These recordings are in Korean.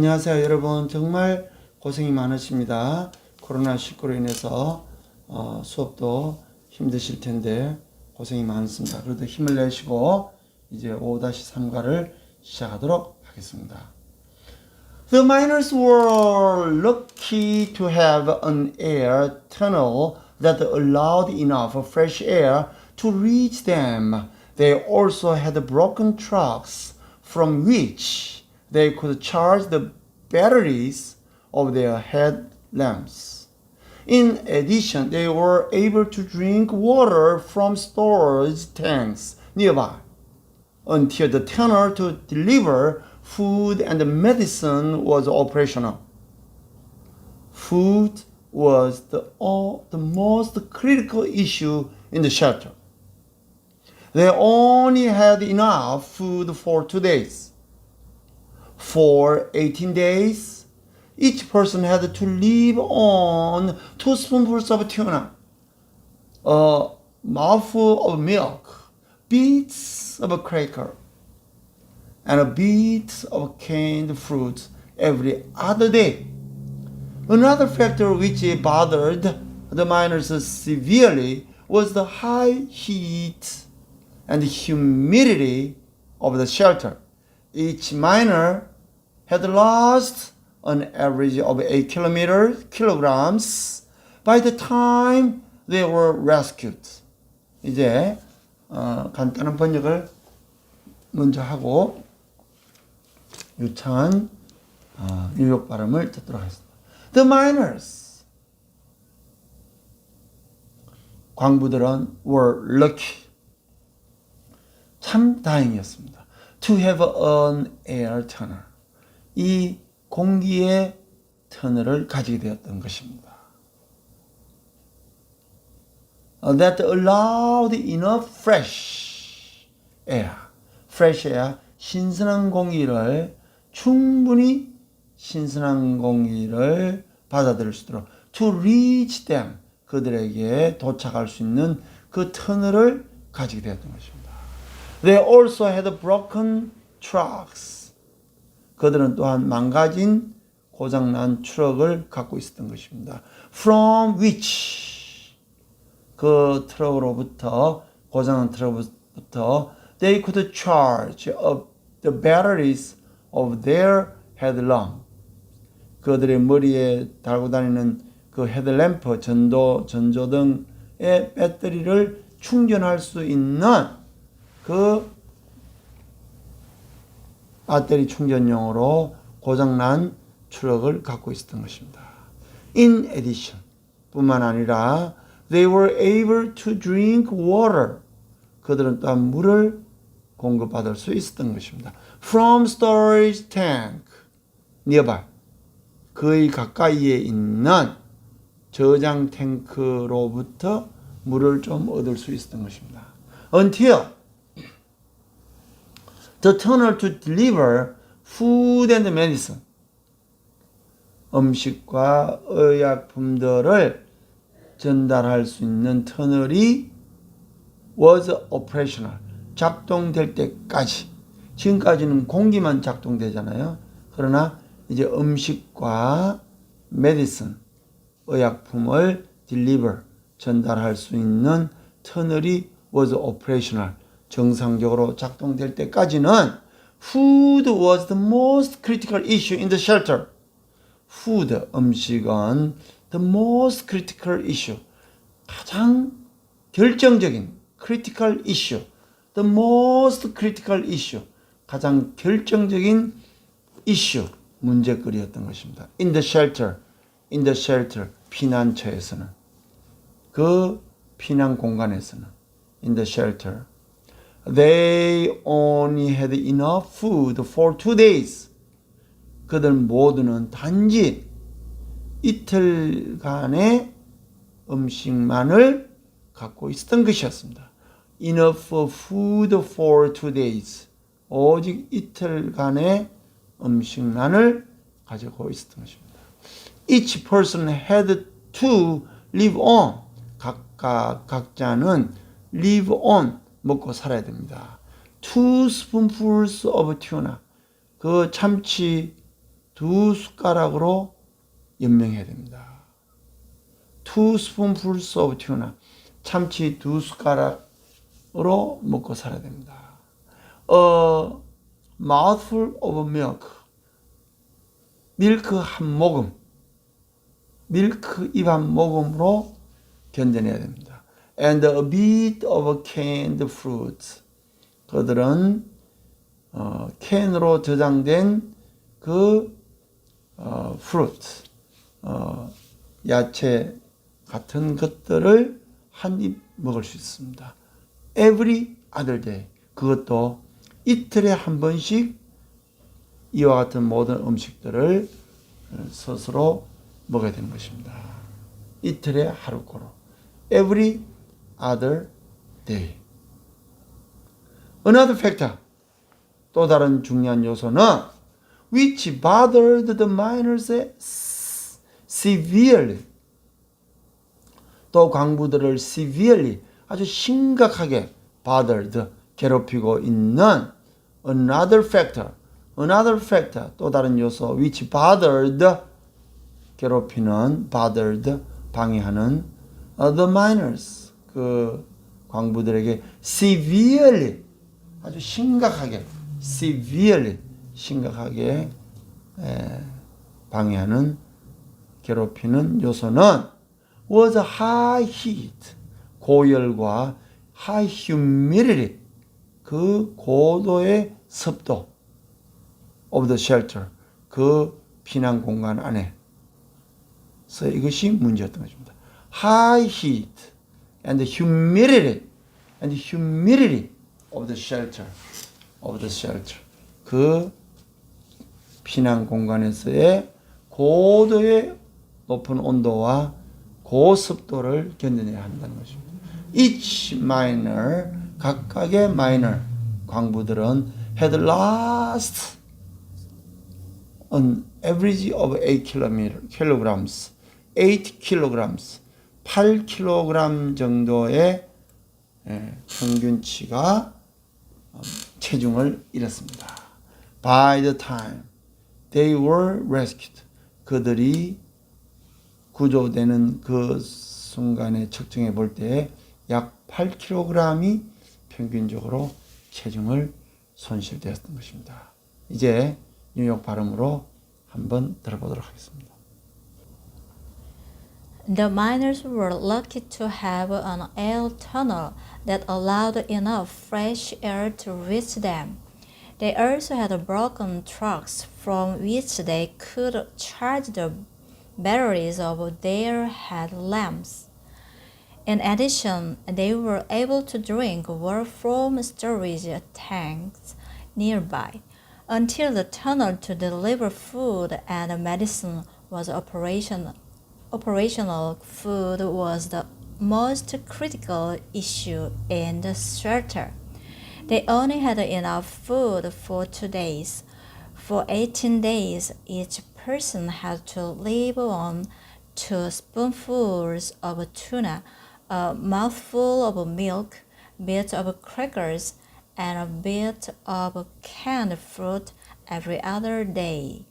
안녕하세요 여러분 정말 고생이 많으십니다 코로나19로 인해서 어, 수업도 힘드실 텐데 고생이 많습니다 그래도 힘을 내시고 이제 5-3과를 시작하도록 하겠습니다 The miners were lucky to have an air tunnel that allowed enough fresh air to reach them. They also had broken trucks from which they could charge the batteries of their headlamps. In addition, they were able to drink water from storage tanks nearby until the tunnel to deliver food and medicine was operational. Food was the, all, the most critical issue in the shelter. They only had enough food for two days. For 18 days, each person had to live on two spoonfuls of tuna, a mouthful of milk, bits of a cracker, and a bit of canned fruit every other day. Another factor which bothered the miners severely was the high heat and humidity of the shelter. Each miner had lost an average of 8 kilometer, kilograms by the time they were rescued. 이제 어, 간단한 번역을 먼저 하고 유창한 어, 뉴욕 발음을 듣도록 하겠습니다. The miners 광부들은 were lucky 참 다행이었습니다. To have an air tunnel 이 공기의 터널을 가지게 되었던 것입니다. Uh, That allowed enough fresh air, fresh air, 신선한 공기를 충분히 신선한 공기를 받아들일 수 있도록 to reach them 그들에게 도착할 수 있는 그 터널을 가지게 되었던 것입니다. They also had broken trucks. 그들은 또한 망가진 고장난 트럭을 갖고 있었던 것입니다. From which 그 트럭으로부터 고장난 트럭부터 they could charge up the batteries of their headlamp. 그들의 머리에 달고 다니는 그 헤드램프 전도 전조등의 배터리를 충전할 수 있는 그 배터리 충전용으로 고장난 트럭을 갖고 있었던 것입니다. In addition, 뿐만 아니라 they were able to drink water. 그들은 또한 물을 공급받을 수 있었던 것입니다. From storage tank nearby. 거의 가까이에 있는 저장 탱크로부터 물을 좀 얻을 수 있었던 것입니다. Until the tunnel to deliver food and medicine. 음식과 의약품들을 전달할 수 있는 터널이 was operational. 작동될 때까지. 지금까지는 공기만 작동되잖아요. 그러나 이제 음식과 medicine, 의약품을 deliver, 전달할 수 있는 터널이 was operational. 정상적으로 작동될 때까지는 food was the most critical issue in the shelter. food, 음식은 the most critical issue. 가장 결정적인 critical issue. the most critical issue. 가장 결정적인 issue. 문제거리였던 것입니다. in the shelter. in the shelter. 피난처에서는. 그 피난 공간에서는. in the shelter. They only had enough food for two days. 그들 모두는 단지 이틀간의 음식만을 갖고 있었던 것이었습니다. Enough food for two days. 오직 이틀간의 음식만을 가지고 있었던 것입니다. Each person had to live on. 각각 각자는 live on 먹고 살아야 됩니다. Two spoonfuls of tuna. 그 참치 두 숟가락으로 연명해야 됩니다. Two spoonfuls of tuna. 참치 두 숟가락으로 먹고 살아야 됩니다. A mouthful of milk. 밀크 한 모금. 밀크 입 한 모금으로 견뎌내야 됩니다. And a bit of canned fruit. 그들은 어, 캔으로 저장된 그 어, fruit, 어, 야채 같은 것들을 한 입 먹을 수 있습니다. Every other day. 그것도 이틀에 한 번씩 이와 같은 모든 음식들을 스스로 먹어야 것입니다. 이틀에 하루코로. Every other day. Another factor. 또 다른 중요한 요소는 which bothered the miners severely. 또 광부들을 severely 아주 심각하게 bothered 괴롭히고 있는 another factor. another factor 또 다른 요소 which bothered 괴롭히는 bothered 방해하는 uh, the miners 그 광부들에게 severely 아주 심각하게 severely 심각하게 에, 방해하는 괴롭히는 요소는 was high heat 고열과 high humidity 그 고도의 습도 of the shelter 그 피난 공간 안에 서 이것이 문제였던 것입니다. High heat and humidity and humidity of the shelter of the shelter 그 피난 공간에서의 고도의 높은 온도와 고습도를 견뎌내야 한다는 것입니다. Each miner 각각의 miner 광부들은 had lost an average of 8 km, kilograms, 8 kilograms, 8kg 정도의 예, 평균치가 음, 체중을 잃었습니다. By the time they were rescued, 그들이 구조되는 그 순간에 측정해 볼 때 약 8kg이 평균적으로 체중을 손실되었던 것입니다. 이제 뉴욕 발음으로 한번 들어보도록 하겠습니다. The miners were lucky to have an air tunnel that allowed enough fresh air to reach them. They also had broken trucks from which they could charge the batteries of their headlamps. In addition, they were able to drink water from storage tanks nearby until the tunnel to deliver food and medicine was operational. Operational food was the most critical issue in the shelter. They only had enough food for two days. For 18 days, each person had to live on two spoonfuls of tuna, a mouthful of milk, bit of crackers, and a bit of canned fruit every other day.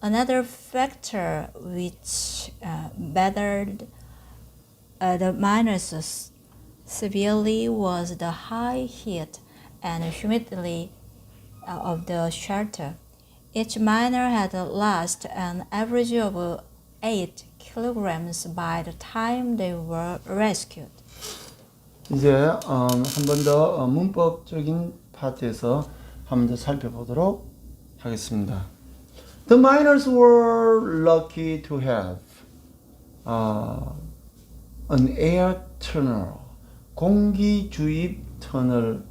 Another factor which uh, bothered uh, the miners severely was the high heat and humidity uh, of the shelter. Each miner had lost an average of 8 kilograms by the time they were rescued. 이제 어, 한 번 더 문법적인 파트에서 한 번 더 살펴보도록 하겠습니다. The miners were lucky to have uh, an air tunnel, 공기 주입 터널.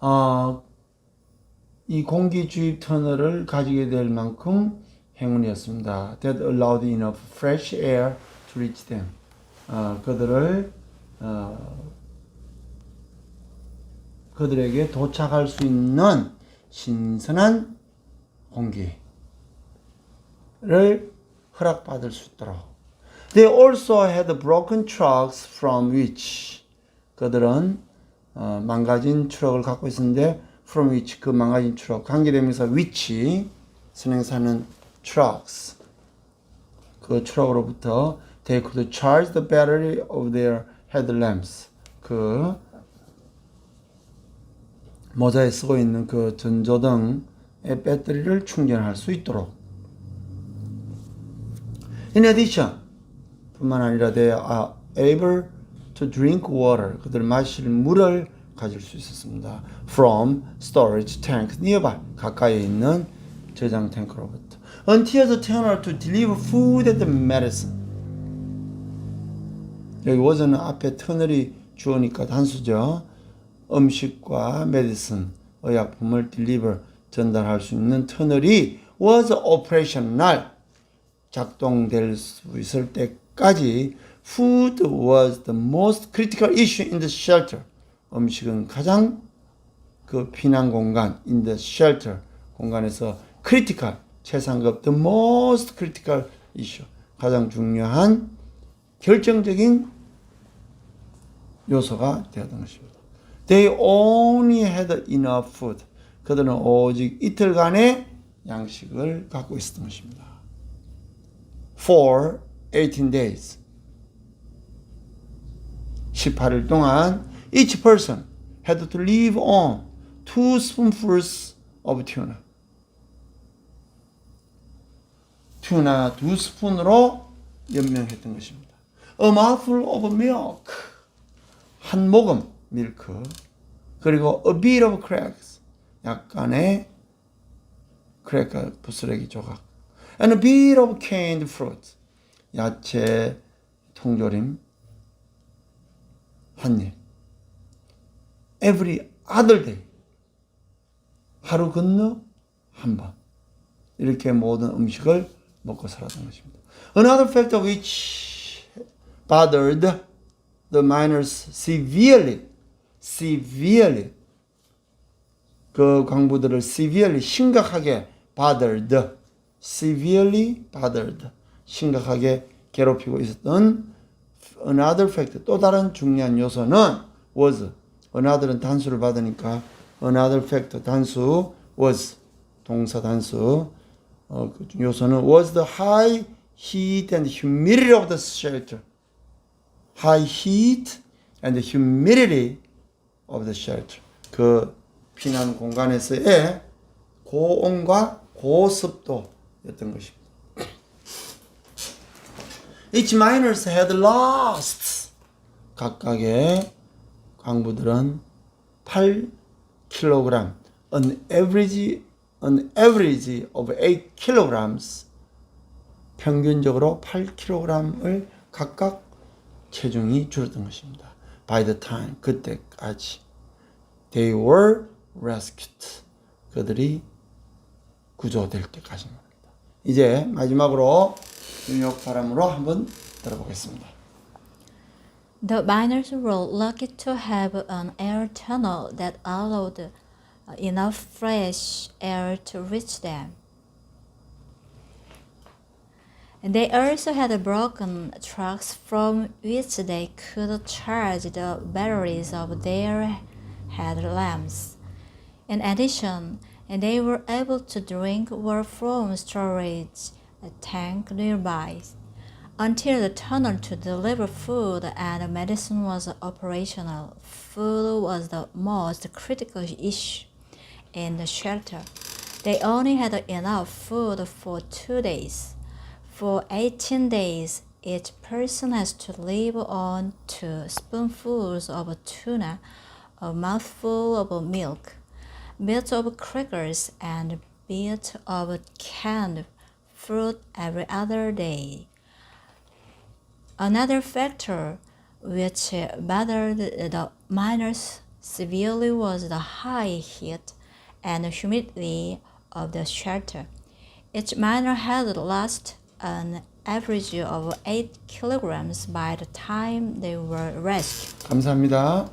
어, 이 공기 주입 터널을 가지게 될 만큼 행운이었습니다. That allowed enough fresh air to reach them. 어, 그들을 어, 그들에게 도착할 수 있는 신선한 공기를 허락받을 수 있도록. They also had broken trucks from which 그들은 어, 망가진 트럭을 갖고 있었는데 from which 그 망가진 트럭 관계대명사 which 선행사는 trucks 그 트럭으로부터 they could charge the battery of their headlamps 그 모자에 쓰고 있는 그 전조등의 배터리를 충전할 수 있도록 In addition 뿐만 아니라 they are able to drink water 그들 마실 물을 가질 수 있었습니다. From storage tank nearby 가까이에 있는 저장 탱크로부터 until the tunnel to deliver food and medicine 여기 워즈는 앞에 터널이 주어니까 단수죠. 음식과 메디슨 의약품을 deliver 전달할 수 있는 터널이 was operational 작동될 수 있을 때까지 food was the most critical issue in the shelter. 음식은 가장 그 피난 공간 in the shelter 공간에서 critical 최상급 the most critical issue 가장 중요한 결정적인 요소가 되었던 것입니다. They only had enough food. 그들은 오직 이틀간의 양식을 갖고 있었던 것입니다. For 18 days. 18일 동안 each person had to live on two spoonfuls of tuna. 튜나 두 스푼으로 연명했던 것입니다. A mouthful of milk. 한 모금 밀크. 그리고 a bit of cracks. 약간의 크래커 부스러기 조각. And a bit of canned fruit. 야채 통조림 한 입. Every other day. 하루 건너 한 번. 이렇게 모든 음식을 먹고 살았던 것입니다. Another factor which bothered the miners severely, severely 그 광부들을 severely 심각하게 bothered, severely bothered 심각하게 괴롭히고 있었던 another factor 또 다른 중요한 요소는 was another은 단수를 받으니까 another factor 단수 was 동사 단수 어, 그 요소는 was the high heat and humidity of the shelter. high heat and humidity of the shelter. 그 피난 공간에서의 고온과 고습도였던 것입니다. Each miners had lost 각각의 광부들은 8kg, an average an average of 8 kilograms 평균적으로 8kg을 각각 체중이 줄었던 것입니다. By the time 그때까지 they were rescued 그들이 구조될 때까지입니다. 이제 마지막으로 뉴욕 바람으로 한번 들어보겠습니다. The miners were lucky to have an air tunnel that allowed uh, enough fresh air to reach them. They also had broken trucks from which they could charge the batteries of their headlamps. In addition, they were able to drink water from storage a tank nearby until the tunnel to deliver food and medicine was operational. Food was the most critical issue in the shelter. They only had enough food for two days. For 18 days, each person has to live on two spoonfuls of tuna, a mouthful of milk, bit of crackers, and bit of canned fruit every other day. Another factor which bothered the miners severely was the high heat and humidity of the shelter. Each miner had lost an average of 8 kilograms by the time they were rescued. 감사합니다.